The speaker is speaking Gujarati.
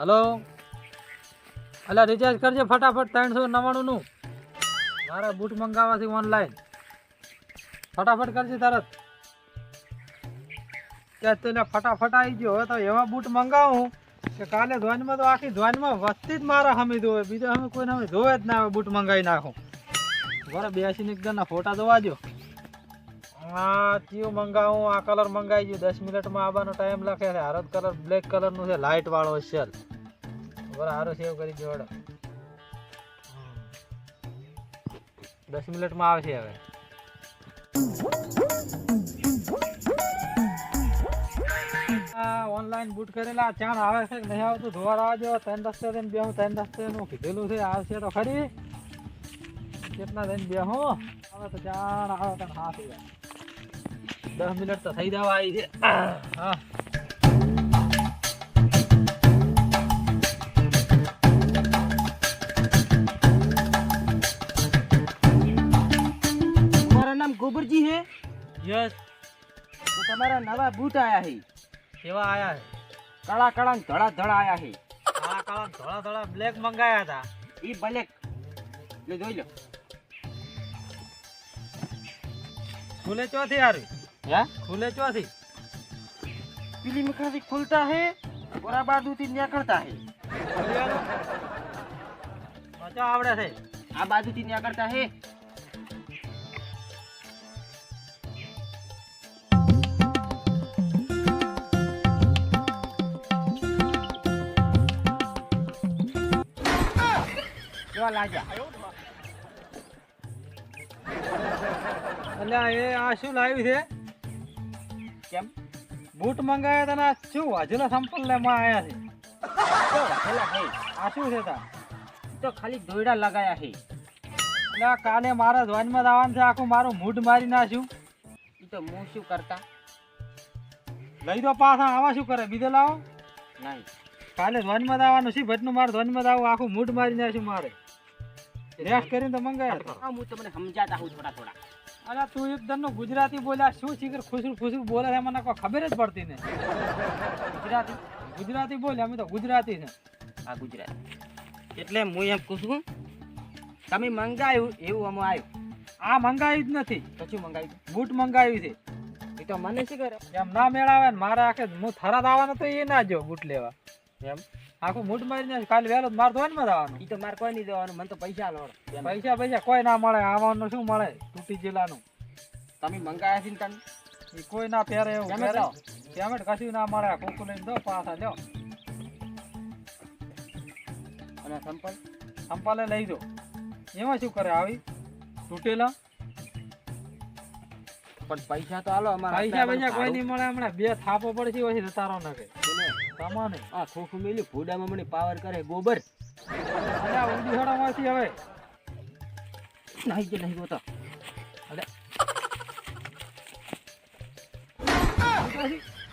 હલો? અલા રિચાર્જ કરજે ફટાફટ ત્રણસો નવ્વાણુંનું. મારે બૂટ મંગાવવાથી ઓનલાઈન ફટાફટ કરજે તરત. ત્યાં તને ફટાફટ આવી ગયો. હવે તો એવા બૂટ મંગાવું કે કાલે ધ્વનમાં તો આખી ધ્વનમાં વસ્તી જ મારા હમી ધોવે. બીજા હમે કોઈને હમે ધોવે જ ના આવે બૂટ મંગાવી નાખું. બરાબર બેસીને એકદમના ફોટા જોવા જો આ ચિયો મંગાવું, આ કલર મંગાવી ગયો. દસ મિનિટમાં આવવાનો ટાઈમ લખે છે. હારો કલર બ્લેક કલરનું છે. લાઇટ વાળો છે બરાબર, હારો સેવ કરી જોડો દસ મિનિટમાં આવશે હવે. ઓનલાઈન બુટ કરેલા. ચાણ આવે છે નહીં આવતું? ધોવાર આવજો ત્રણ રસ્તે થઈને બે હું ત્રણ રસ્તે નું કીધેલું છે. આવશે તો ખરી. કેટલા થઈને બે હું? આવે તો ચાણ આવે તો હા થઈ જાય દસ મિનિટ તો થઈ જવા આવી છે. હા. તમારા નામ ગોબરજી હે? યસ. તો તમારા નવા બૂટ આયા હે. કેવા આયા હે? કાળા કાળા ધડા ધડા આયા હે. કાળા કાળા ધડા ધડા બ્લેક મંગાયા હતા. ઈ બ્લેક લે જોઈ લો. ભૂલે ચોથી હારી. હે? ખુલે ચોથી. પીલી મખાથી ખુલતા હે ઓરા બાજુથી નીકળતા હે. મજા આવડે છે. આ બાજુથી નીકળતા હે. લાજા એટલે એ આ શું લાવ્યું છે? કેમ? બૂટ મંગાવ્યા તને ને આ શું હજુના સંપલ લેમાં આવ્યા છે? તો વધેલા હે આ શું છે તા? તો ખાલી દોયડા લગાયા હે. એટલે કાલે મારા ધ્વનમાં જ આવવાનું છે આખું મારું મૂઢ મારી નાખ્યું. એ તો હું શું કરતા? લઈ દો પાછા આવા શું કરે? બીજે લાવો. નહીં. કાલે ધ્વનમાં જ આવવાનું છે ભટનું મારે ધ્વનમાં જ આવું આખું મૂઢ મારી નાખ્યું મારે. રેસ્ટ કરીને તો મંગાવ્યા હું તમને સમજાતા હું થોડા થોડા. અલા તું એકદમનું ગુજરાતી બોલ્યા શું શીખર ખુશરું ખુશરું બોલે છે મને કોઈ ખબર જ પડતી ને ગુજરાતી ગુજરાતી બોલે અમે તો ગુજરાતી છે. આ ગુજરાતી. એટલે હું એમ કહું છું તમે મંગાવ્યું એવું અમે આવ્યું. આ મંગાવ્યું જ નથી. પછી મંગાવ્યું બૂટ મંગાવ્યું છે. એ તો મને શું કરે એમ ના મેળાવે ને મારે આખે હું થરાદ આવવાનો તો એ ના જો બૂટ લેવા. એમ? આખું મૂઠ મારીને કાલે વહેલો મારે ધોનમાં જ આવવાનું. એ તો મારે કોઈ નહીં દેવાનું મને તો પૈસા લો પૈસા પૈસા કોઈ ના મળે આવવાનું શું મળે? તૂટી જિલ્લાનું. તમે મંગાયા છે ને તમે? એ કોઈ ના પહેરે એવું પહેરે. પેમેન્ટ કશું ના મળે. કોકુ લઈને દો પાછા લ્યો. અને સંપલ? સંપાલે લઈ દો એમાં શું કરે આવી? તૂટેલા પણ પૈસા તો હાલો અમારા પૈસા પૈસા કોઈ નહીં મળે. હમણાં બે થાપો પડશે પછી જતારો નાખે તમાને. આ ખોખું મેલી ફોડામાં મને પાવર કરે ગોબર. અલ્યા ઊંધી હડામાંથી હવે. નહીં કે નહીં ગોતો અલ્યા